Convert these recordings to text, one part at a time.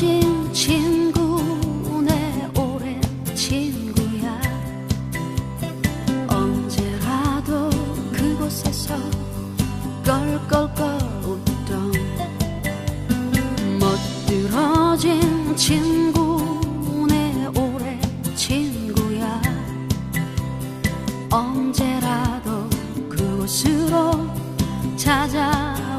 멋진 친구 내 오랜 친구야. 언제라도 그곳에서 껄껄껄 웃던 멋들어진 친구 내 오랜 친구야. 언제라도 그곳으로 찾아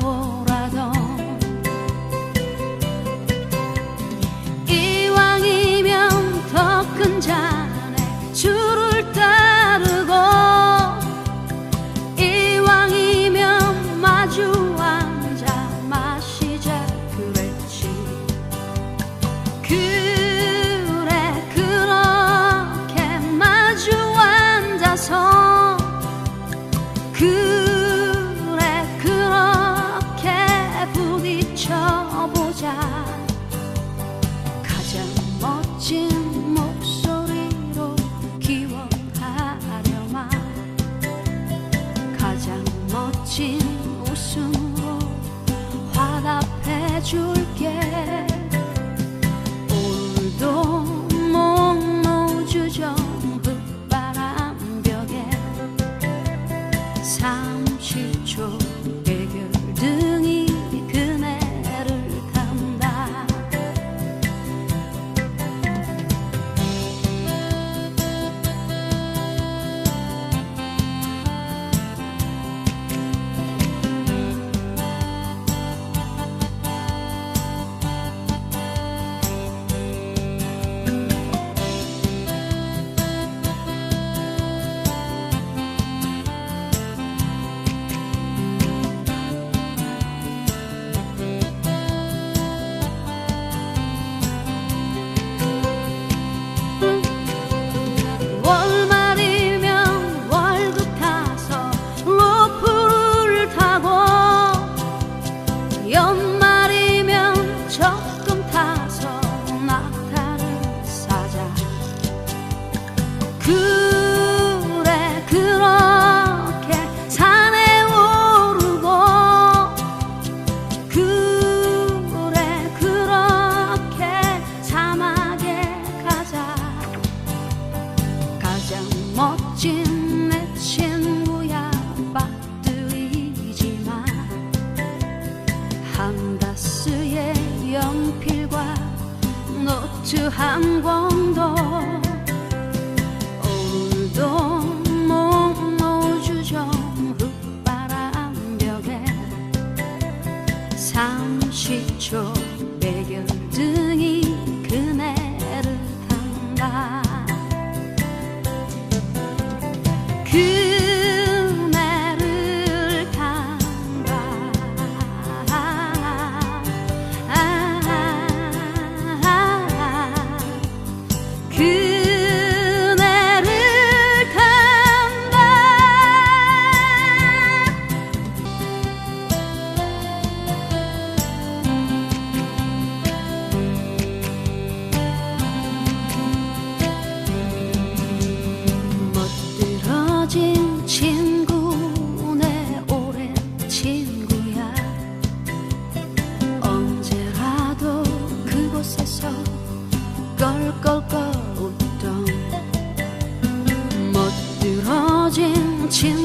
줄게. 주 항공도 오늘도 목노주정 흙바람벽에 30초 친 친구 내 오랜 친구야. 언제라도 그곳에서 껄껄껄 웃던 멋들어진 친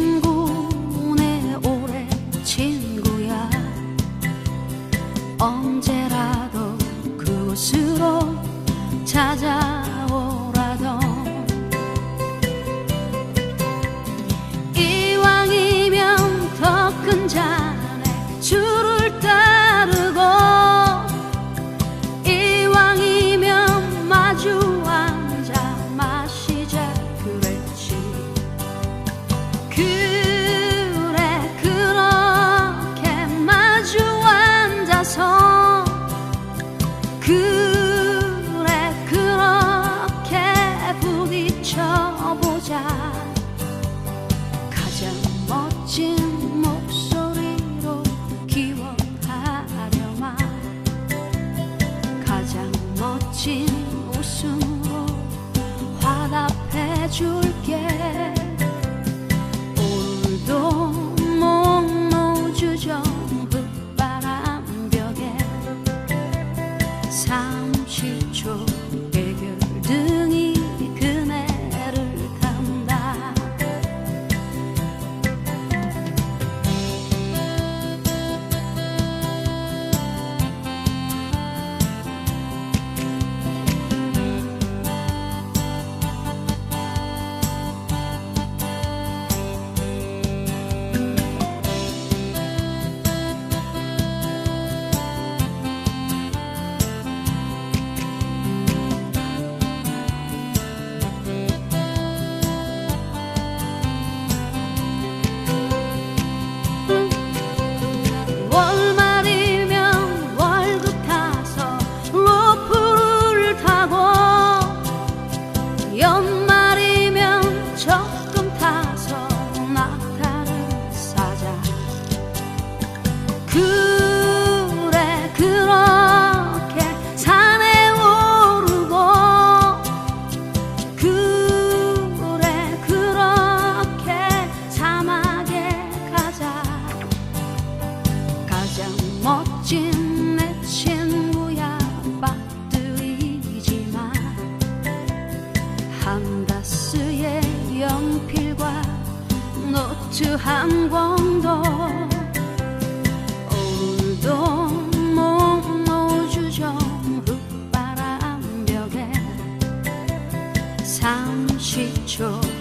그래 그렇게 부딪혀보자. 가장 멋진 목소리로 기원하려마. 가장 멋진 주 한광도 오늘도 목노주정 흙바람벽에 30초